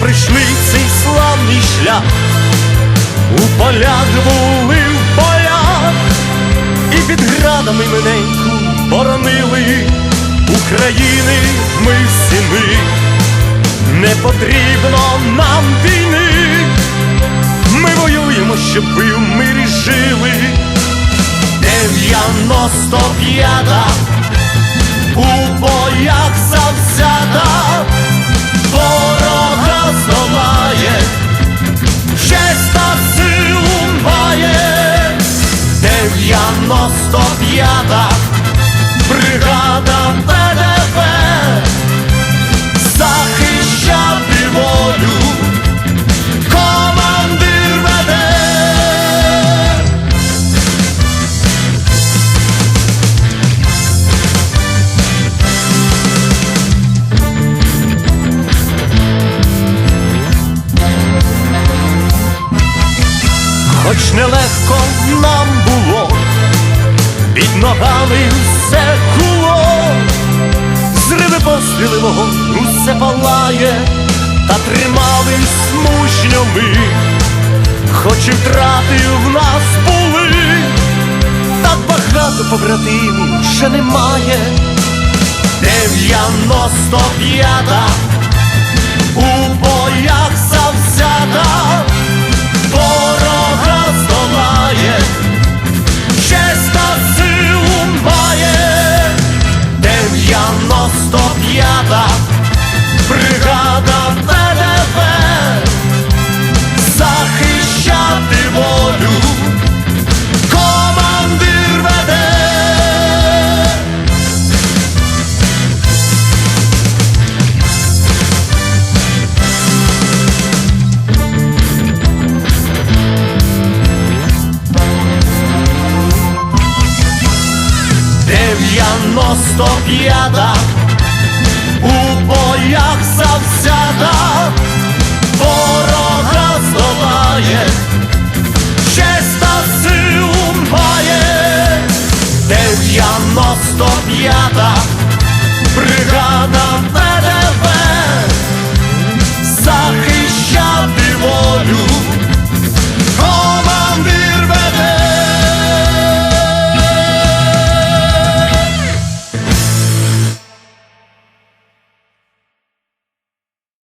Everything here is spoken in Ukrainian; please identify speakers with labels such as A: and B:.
A: прийшли цей славний шлях, у полях були в полях, і під градами миненьку боронили України ми ми. Не потрібно нам війни, ми воюємо, щоб ви в мирі жили. Дев'яносто п'ята у боях завзята, бригада ВДВ захищати волю, командир веде. Хоч нелегко нам було, під ногами все куло, зриви постріли вогонь, усе палає, та тримались мужньо ми, хоч і втрати в нас були, так багато побратимів ще немає. Дев'яносто п'ята у боях дев'яносто п'ята, у боях завзята, ворога здолає, честь та силу має, дев'яносто п'ята, бригада.